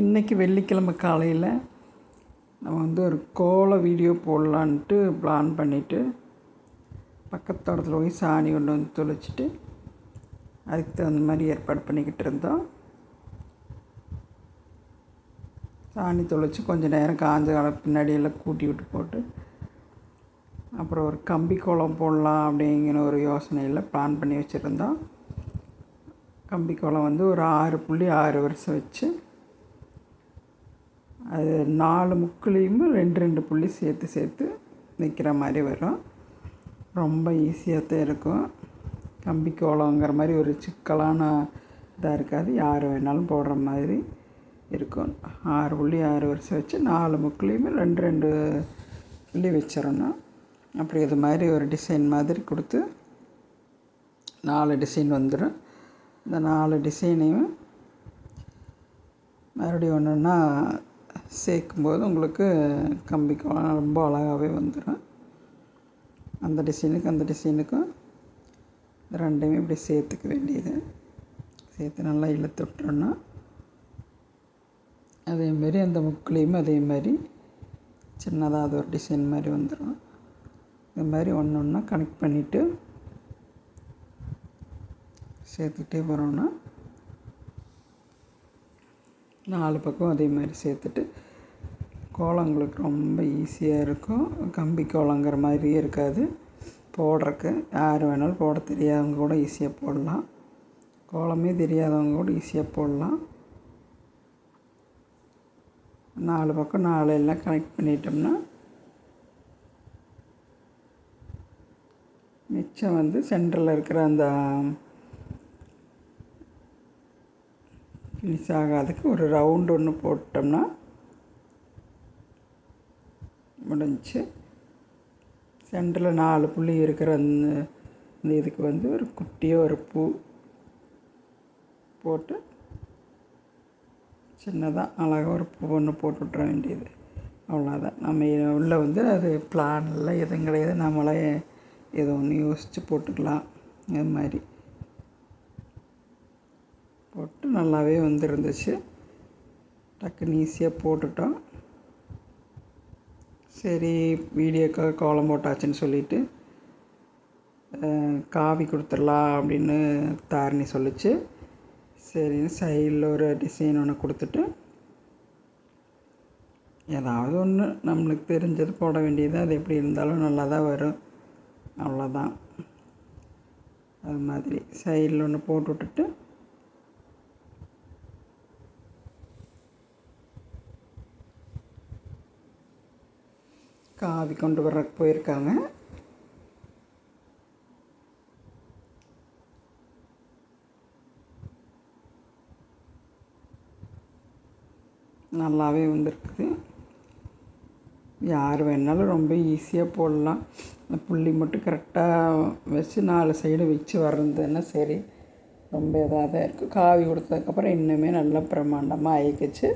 இன்றைக்கி வெள்ளிக்கிழமை காலையில் நம்ம வந்து ஒரு கோல வீடியோ போடலான்ட்டு பிளான் பண்ணிவிட்டு பக்கத்து போய் சாணி கொண்டு வந்து தொளிச்சிட்டு அதுக்கு தகுந்த மாதிரி ஏற்பாடு பண்ணிக்கிட்டு இருந்தோம். சாணி தொளிச்சு கொஞ்சம் நேரம் காஞ்ச கால பின்னாடியெல்லாம் கூட்டி விட்டு போட்டு அப்புறம் ஒரு கம்பி கோலம் போடலாம் அப்படிங்கிற ஒரு யோசனையில் பிளான் பண்ணி வச்சுருந்தோம். கம்பி கோலம் வந்து ஒரு ஆறு புள்ளி ஆறு வருஷம் வச்சு அது நாலு முக்குலேயுமே ரெண்டு ரெண்டு புள்ளி சேர்த்து சேர்த்து நிற்கிற மாதிரி வரும். ரொம்ப ஈஸியாக தான் இருக்கும். கம்பி கோலங்கிற மாதிரி ஒரு சிக்கலான இதாக இருக்காது. யார் வேணாலும் போடுற மாதிரி இருக்கும். ஆறு புள்ளி ஆறு வருஷம் வச்சு நாலு முக்குலேயுமே ரெண்டு ரெண்டு புள்ளி வச்சிடணும். அப்படி இது மாதிரி ஒரு டிசைன் மாதிரி கொடுத்து நாலு டிசைன் வந்துடும். இந்த நாலு டிசைனையும் மறுபடியும் ஒன்றுன்னா சேர்க்கும்போது உங்களுக்கு கம்பி ரொம்ப அழகாகவே வந்துடும் அந்த டிசைனுக்கு அந்த டிசைனுக்கும் ரெண்டையுமே இப்படி சேர்த்துக்க வேண்டியது. சேர்த்து நல்லா இழுத்து விட்டோன்னா அதேமாரி அந்த முக்குலேயும் அதே மாதிரி சின்னதாக அது ஒரு டிசைன் மாதிரி வந்துடும் இது மாதிரி ஒன்று ஒன்றா கனெக்ட் பண்ணிவிட்டு சேர்த்துக்கிட்டே போகிறோன்னா நாலு பக்கம் அதே மாதிரி சேர்த்துட்டு கோலங்களுக்கு ரொம்ப ஈஸியாக இருக்கும். கம்பி கோலங்கிற மாதிரியே இருக்காது. போடுறக்கு யார் வேணாலும் போட தெரியாதவங்க கூட ஈஸியாக போடலாம். கோலமே தெரியாதவங்க கூட ஈஸியாக போடலாம். நாலு பக்கம் நாலு எல்லாம் கனெக்ட் பண்ணிட்டோம்னா மிச்சம் வந்து சென்டரில் இருக்கிற அந்த மிஸ் ஆகாதுக்கு ஒரு ரவுண்டு ஒன்று போட்டோம்னா முடிஞ்சு சென்டரில் நாலு புள்ளி இருக்கிற அந்த இந்த இதுக்கு வந்து ஒரு குட்டியாக ஒரு பூ போட்டு சின்னதாக அழகாக ஒரு பூ ஒன்று போட்டு விட்ற வேண்டியது. அவ்வளோதான். நம்ம உள்ளே வந்து அது பிளான்லாம் எதுவும் கிடையாது. நம்மளே எதோ ஒன்று யோசித்து போட்டுக்கலாம். அது மாதிரி. போட்டு நல்லாவே வந்துருந்துச்சு. டக்குன்னு ஈஸியாக போட்டுட்டோம். சரி வீடியோக்காக கோலம் போட்டாச்சுன்னு சொல்லிவிட்டு காவி கொடுத்துடலாம் அப்படின்னு தாரணி சொல்லிச்சு. சரின்னு சைடில் ஒரு டிசைன் ஒன்று கொடுத்துட்டு ஏதாவது ஒன்று நம்மளுக்கு தெரிஞ்சது போட வேண்டியது அது எப்படி இருந்தாலும் நல்லா தான் வரும். அவ்வளோதான் அது மாதிரி சைடில் ஒன்று போட்டு விட்டுட்டு காவி கொண்டு வர்றதுக்கு போயிருக்காங்க. நல்லாவே வந்திருக்குது. யார் வேணாலும் ரொம்ப ஈஸியாக போடலாம். இந்த புள்ளி மட்டும் கரெக்டாக வச்சு நாலு சைடு வச்சு வர்றதுன்னா சரி ரொம்ப இதாக தான் இருக்குது காவி கொடுத்ததுக்கப்புறம் இன்னுமே நல்லா பிரமாண்டமாக ஆயிக்கிச்சு.